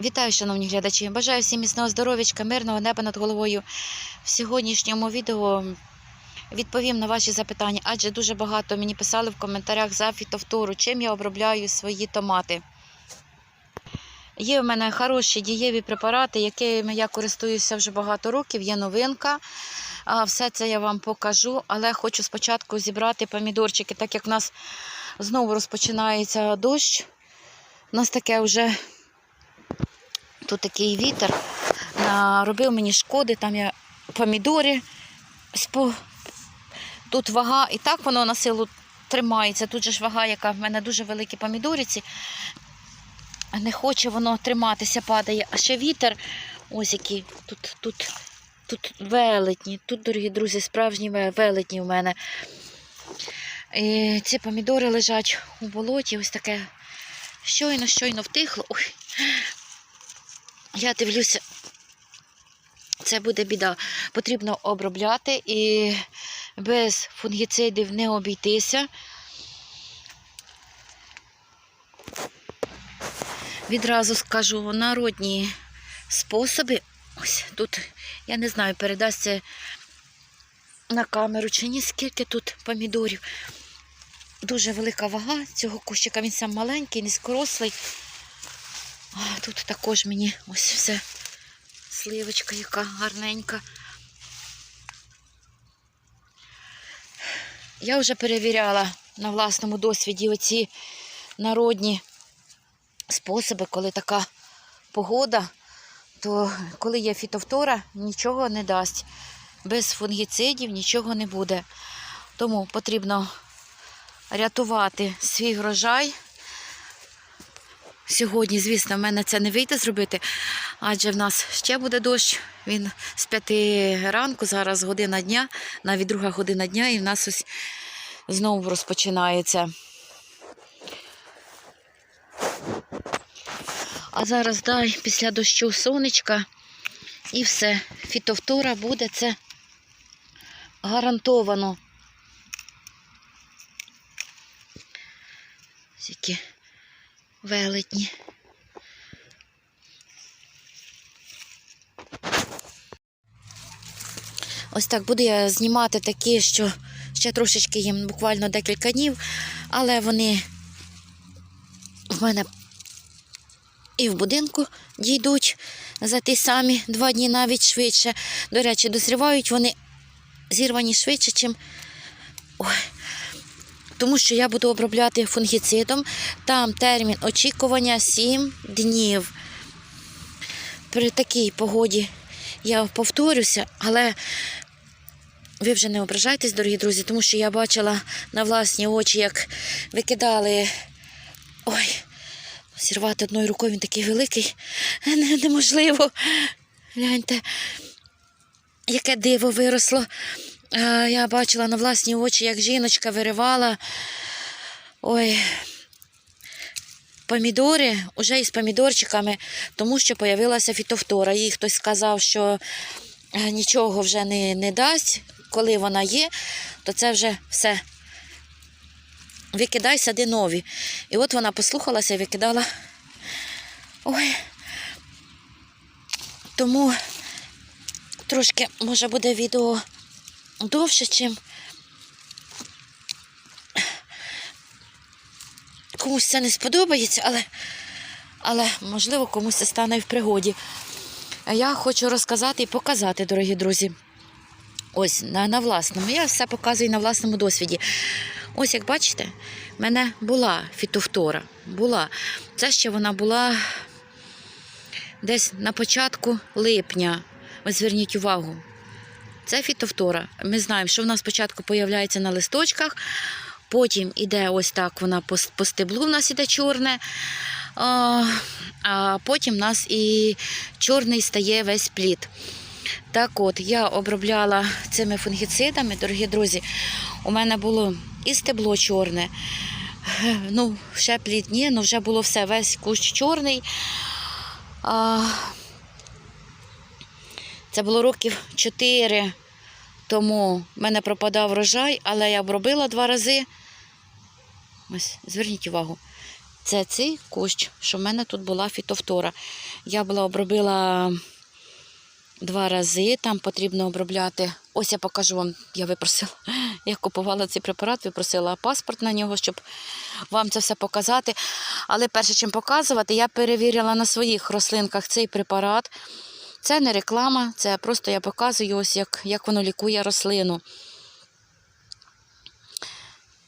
Вітаю, шановні глядачі! Бажаю всім міцного здоров'ячка, мирного неба над головою. В сьогоднішньому відео відповім на ваші запитання, адже дуже багато мені писали в коментарях за фітовтору, чим я обробляю свої томати. Є в мене хороші дієві препарати, якими я користуюся вже багато років, є новинка. Все це я вам покажу, але хочу спочатку зібрати помідорчики, так як в нас знову розпочинається дощ. У нас таке вже тут такий вітер наробив мені шкоди, там я помідори, тут вага, і так воно на силу тримається. Тут же ж вага, яка в мене дуже великі помідориці. Не хоче воно триматися, падає. А ще вітер, ось який, тут, тут, тут велетні, тут, дорогі друзі, справжні велетні в мене. І ці помідори лежать у болоті, ось таке щойно, щойно втихло. Ой. Я дивлюся, це буде біда. Потрібно обробляти і без фунгіцидів не обійтися. Відразу скажу народні способи. Ось тут, я не знаю, передасться на камеру чи ні, скільки тут помідорів. Дуже велика вага цього кущика, він сам маленький, низькорослий. А, тут також мені ось все сливочка, яка гарненька. Я вже перевіряла на власному досвіді оці народні способи, коли така погода, то коли є фітовтора, нічого не дасть. Без фунгіцидів нічого не буде. Тому потрібно рятувати свій врожай. Сьогодні, звісно, в мене це не вийде зробити, адже в нас ще буде дощ. Він з п'яти ранку, зараз година дня, навіть друга година дня, і в нас ось знову розпочинається. А зараз дай після дощу сонечка і все. Фітовтора буде це гарантовано. Які велетні. Ось так буду я знімати такі, що ще трошечки їм буквально декілька днів, але вони в мене і в будинку дійдуть за ті самі два дні навіть швидше. До речі, дозрівають вони зірвані швидше, чим. Ой. Тому що я буду обробляти фунгіцидом. Там термін очікування 7 днів. При такій погоді я повторюся, але ви вже не ображайтесь, дорогі друзі, тому що я бачила на власні очі, як викидали. Ой, зірвати одною рукою він такий великий. Не- Неможливо. Гляньте, яке диво виросло. А, Я бачила на власні очі, як жіночка виривала. Ой. Помідори вже із помідорчиками, тому що з'явилася фітофтора. Їй хтось сказав, що е, нічого вже не, не дасть. Коли вона є, то це вже все. Викидай, сади нові. І от вона послухалася і викидала. Ой. Тому трошки, може, буде відео довше, чим комусь це не сподобається, але, але можливо комусь це стане в пригоді. Я хочу розказати і показати, дорогі друзі. Ось на, на власному. Я все показую на власному досвіді. Ось як бачите, в мене була фітофтора. Була. Це ще вона була десь на початку липня. Ось зверніть увагу. Це фітофтора. Ми знаємо, що вона спочатку появляється на листочках, потім іде ось так, вона по, стеблу в нас іде чорне. А потім в нас і чорний стає весь плід. Так от, я обробляла цими фунгіцидами, дорогі друзі. У мене було і стебло чорне. Ну, ще плід ні, ну вже було все, весь кущ чорний. А, це було років 4 тому в мене пропадав врожай, але я обробила два рази. Ось, зверніть увагу. Це цей кущ, що в мене тут була фітофтора. Я була обробила два рази, там потрібно обробляти. Ось я покажу вам, я випросила. Я купувала цей препарат, випросила паспорт на нього, щоб вам це все показати. Але перше, чим показувати, я перевірила на своїх рослинках цей препарат. Це не реклама, це просто я показую, ось як, як воно лікує рослину.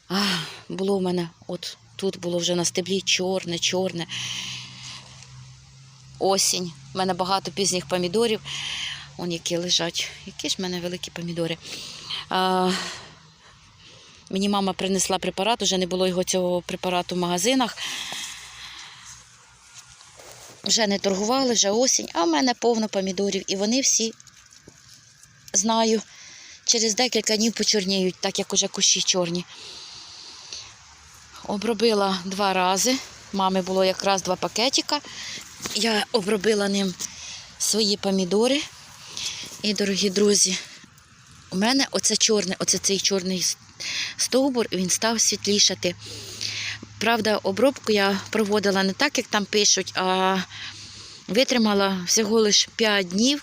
А, було в мене, от тут було вже на стеблі чорне, чорне. Осінь. У мене багато пізніх помідорів. Вон які лежать. Які ж в мене великі помідори. А, мені мама принесла препарат, уже не було його цього препарату в магазинах. Вже не торгували, вже осінь, а в мене повно помідорів. І вони всі, знаю, через декілька днів почорніють, так як уже кущі чорні. Обробила два рази. Мами було якраз два пакетика. Я обробила ним свої помідори. І, дорогі друзі, у мене оце чорне, оце цей чорний стовбур, він став світлішати. Правда, обробку я проводила не так, як там пишуть, а витримала всього лише 5 днів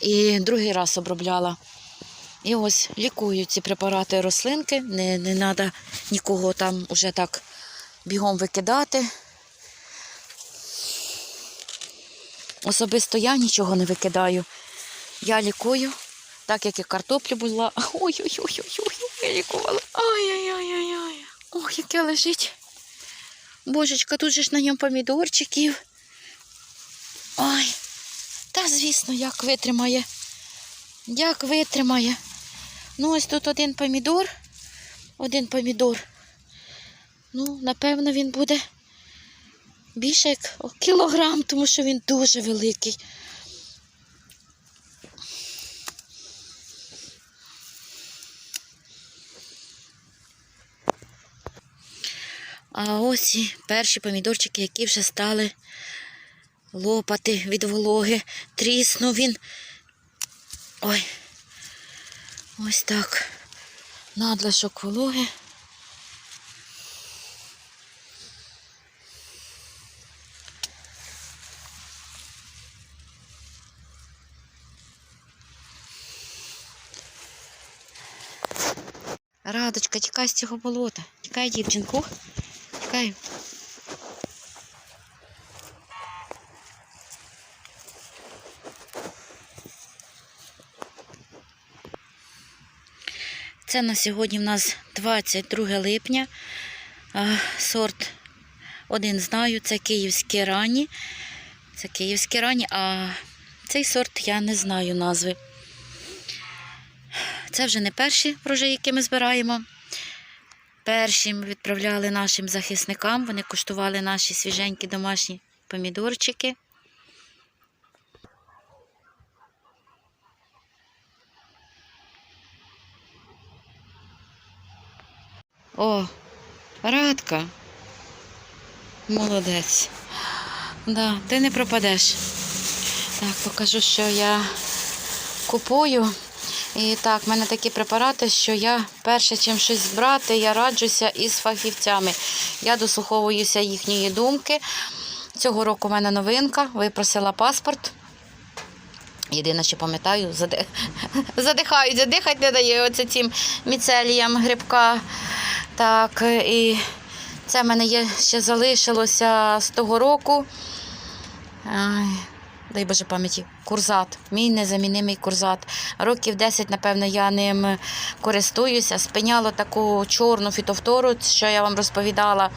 і другий раз обробляла. І ось лікую ці препарати рослинки, не, не треба нікого там уже так бігом викидати. Особисто я нічого не викидаю. Я лікую, так як і картоплю була. Ой-ой-ой, я лікувала. Ай-яй-яй-яй. Ох, яке лежить. Божечка, тут же ж на ньому помідорчиків. Ой, та звісно, як витримає. Як витримає. Ну, ось тут один помідор. Один помідор. Ну, напевно, він буде більше як кілограм, тому що він дуже великий. А ось і перші помідорчики, які вже стали лопати від вологи. Тріснув він. Ой. Ось так. Надлишок вологи. Радочка, тікай з цього болота. Тікай, дівчинку. Тікай. Це на сьогодні в нас 22 липня. Сорт один знаю, це київські рані. Це київські рані, а цей сорт я не знаю назви. Це вже не перші врожаї, які ми збираємо. Перші ми відправляли нашим захисникам. Вони куштували наші свіженькі домашні помідорчики. О, Радка. Молодець. Да, ти не пропадеш. Так, покажу, що я купую. І так, в мене такі препарати, що я перше, чим щось брати, я раджуся із фахівцями. Я дослуховуюся їхньої думки. Цього року в мене новинка, випросила паспорт. Єдине, що пам'ятаю, зади... задихають, задихати не дає оце цим міцеліям грибка. Так, і це в мене є ще залишилося з того року. Ай, дай Боже пам'яті, курзат, мій незамінимий курзат. Років 10, напевно, я ним користуюся. Спиняло таку чорну фітофтору, що я вам розповідала.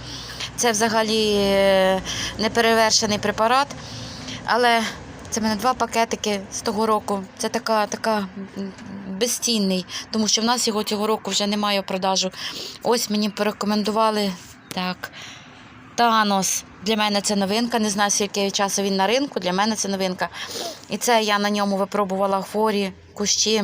Це взагалі е, неперевершений препарат. Але це в мене два пакетики з того року. Це така, така безцінний, тому що в нас його цього року вже немає в продажу. Ось мені порекомендували так. Танос. Для мене це новинка. Не знаю, скільки часу він на ринку. Для мене це новинка. І це я на ньому випробувала хворі кущі,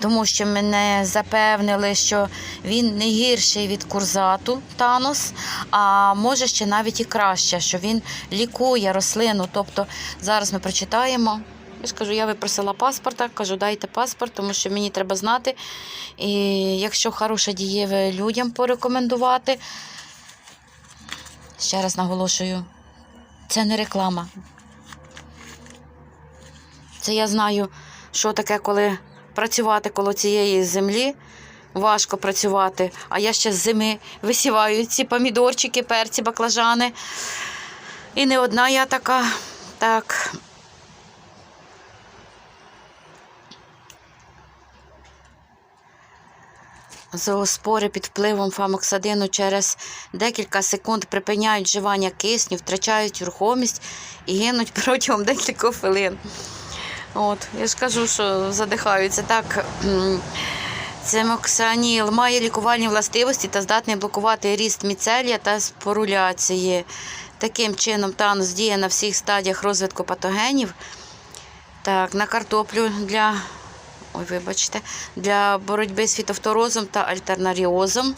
тому що мене запевнили, що він не гірший від курзату Танос, а може ще навіть і краще, що він лікує рослину. Тобто зараз ми прочитаємо. Я ж кажу, я випросила паспорта, кажу, дайте паспорт, тому що мені треба знати. І якщо хороше дієве людям порекомендувати, Ще раз наголошую, це не реклама. Це я знаю, що таке, коли працювати коло цієї землі. Важко працювати, а я ще з зими висіваю ці помідорчики, перці, баклажани. І не одна я така. Так. Зооспори під впливом фамоксадину через декілька секунд припиняють вживання кисню, втрачають рухомість і гинуть протягом декількох хвилин. От, я ж кажу, що задихаються. Так, цемоксаніл має лікувальні властивості та здатний блокувати ріст міцелія та споруляції. Таким чином, танус діє на всіх стадіях розвитку патогенів. Так, на картоплю для, ой, вибачте, для боротьби з фітофторозом та альтернаріозом.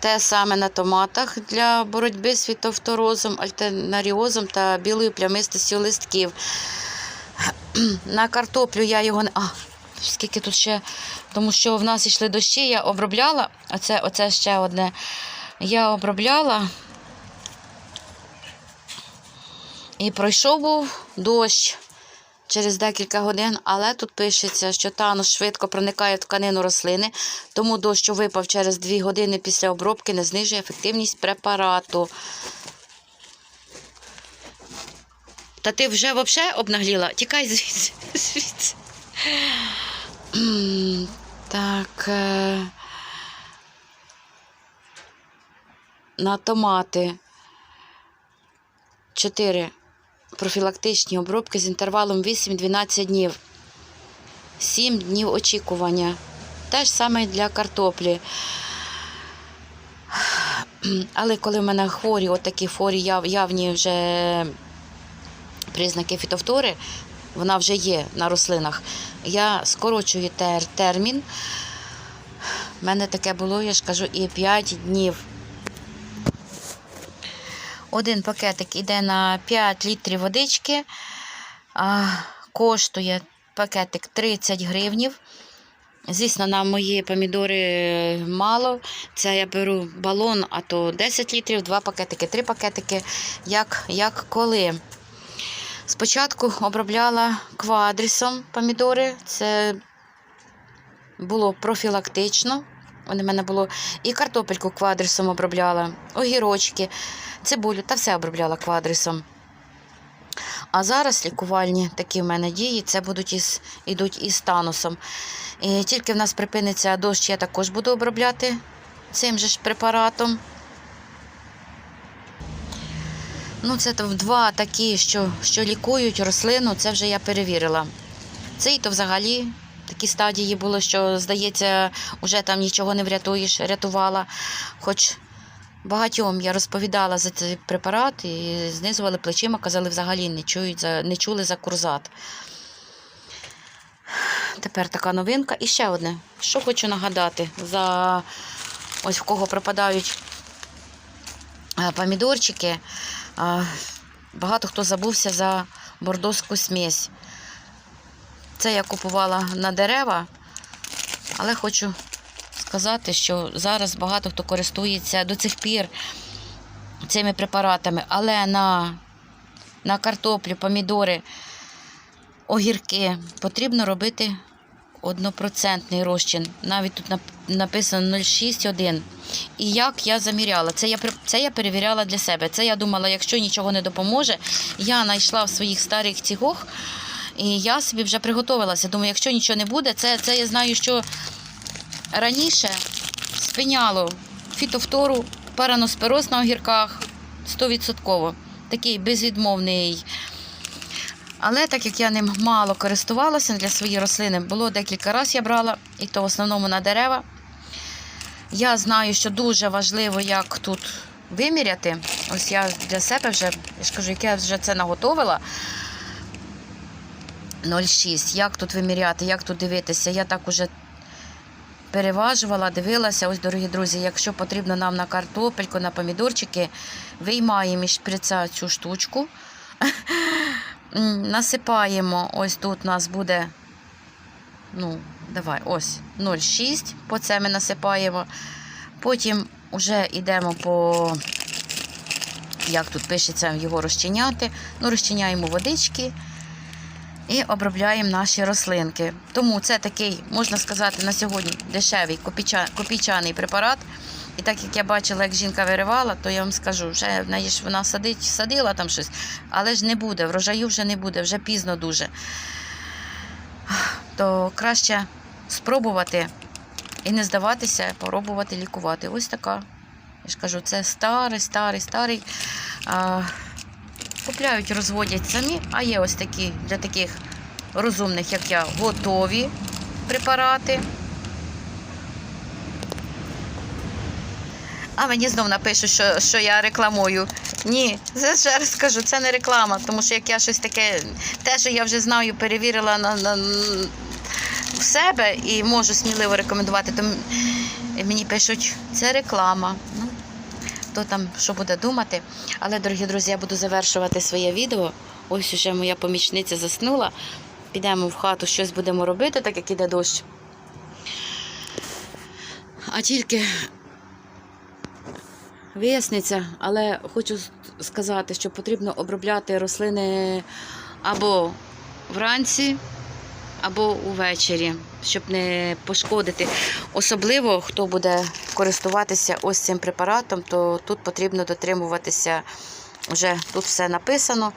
Те саме на томатах для боротьби з фітофторозом, альтернаріозом та білою плямистостю листків. На картоплю я його не. А, скільки тут ще. Тому що в нас йшли дощі, я обробляла. Оце, оце ще одне. Я обробляла. І пройшов був дощ через декілька годин, але тут пишеться, що танус швидко проникає в тканину рослини, тому дощ, що випав через 2 години після обробки, не знижує ефективність препарату. Та ти вже взагалі обнагліла? Тікай звідси. звідси. Так. е, На томати 4 профілактичні обробки з інтервалом 8-12 днів. 7 днів очікування. Те ж саме для картоплі. Але коли в мене хворі, отакі хворі яв- явні вже признаки фітофтори, вона вже є на рослинах. Я скорочую тер, термін. У мене таке було, я ж кажу, і 5 днів. Один пакетик іде на 5 літрів водички. Коштує пакетик 30 гривнів. Звісно, на мої помідори мало. Це я беру балон, а то 10 літрів, 2 пакетики, 3 пакетики, як, як коли. Спочатку обробляла квадрісом помідори. Це було профілактично. Вони в мене було і картопельку квадрісом обробляла, огірочки, цибулю та все обробляла квадрісом. А зараз лікувальні такі в мене дії, це будуть із, ідуть із танусом. І тільки в нас припиниться дощ, я також буду обробляти цим же ж препаратом. Ну, це два такі, що, що лікують рослину, це вже я перевірила. Цей то взагалі такі стадії було, що, здається, вже там нічого не врятуєш, рятувала. Хоч багатьом я розповідала за цей препарат і знизували плечима, казали, взагалі не, чують не чули за курзат. Тепер така новинка. І ще одне, що хочу нагадати, за ось в кого пропадають е, помідорчики. Багато хто забувся за бордоську смесь. Це я купувала на дерева, але хочу сказати, що зараз багато хто користується до цих пір цими препаратами, але на, на картоплю, помідори, огірки потрібно робити однопроцентний розчин. Навіть тут написано 0,6,1. І як я заміряла, це я, це я перевіряла для себе. Це я думала, якщо нічого не допоможе, я знайшла в своїх старих цігох, і я собі вже приготувалася. Думаю, якщо нічого не буде, це, це я знаю, що раніше спиняло фітофтору, параноспероз на огірках 100%. Такий безвідмовний. Але так як я ним мало користувалася для своєї рослини, було декілька разів я брала, і то в основному на дерева. Я знаю, що дуже важливо, як тут виміряти. Ось я для себе вже, я ж кажу, як я вже це наготовила. 0,6. Як тут виміряти, як тут дивитися? Я так уже переважувала, дивилася. Ось, дорогі друзі, якщо потрібно нам на картопельку, на помідорчики, виймаємо із шприца цю штучку. Насипаємо, ось тут у нас буде, ну, давай, ось 0,6, по це ми насипаємо. Потім Уже йдемо по, як тут пишеться, його розчиняти. Ну, розчиняємо водички і обробляємо наші рослинки. Тому це такий, можна сказати, на сьогодні дешевий копійчаний препарат. І так як я бачила, як жінка виривала, то я вам скажу, вже вона садить, садила там щось, але ж не буде, врожаю вже не буде, вже пізно дуже. То краще спробувати і не здаватися, пробувати лікувати. Ось така. Я ж кажу, це старий, старий, старий. Купляють, розводять самі, а є ось такі для таких розумних, як я, готові препарати. А мені знов напишуть, що, що я рекламую. Ні, ще раз скажу, це не реклама, тому що як я щось таке, те, що я вже знаю, перевірила на, на, в себе і можу сміливо рекомендувати, то мені пишуть, це реклама. Хто там що буде думати. Але, дорогі друзі, я буду завершувати своє відео. Ось уже моя помічниця заснула. Підемо в хату, щось будемо робити, так як іде дощ. А тільки виясниться, але хочу сказати, що потрібно обробляти рослини або вранці, або увечері, щоб не пошкодити. Особливо, хто буде користуватися ось цим препаратом, то тут потрібно дотримуватися, вже тут все написано.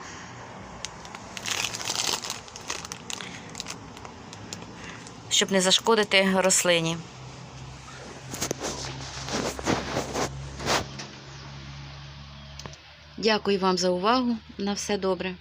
Щоб не зашкодити рослині. Дякую вам за увагу. На все добре.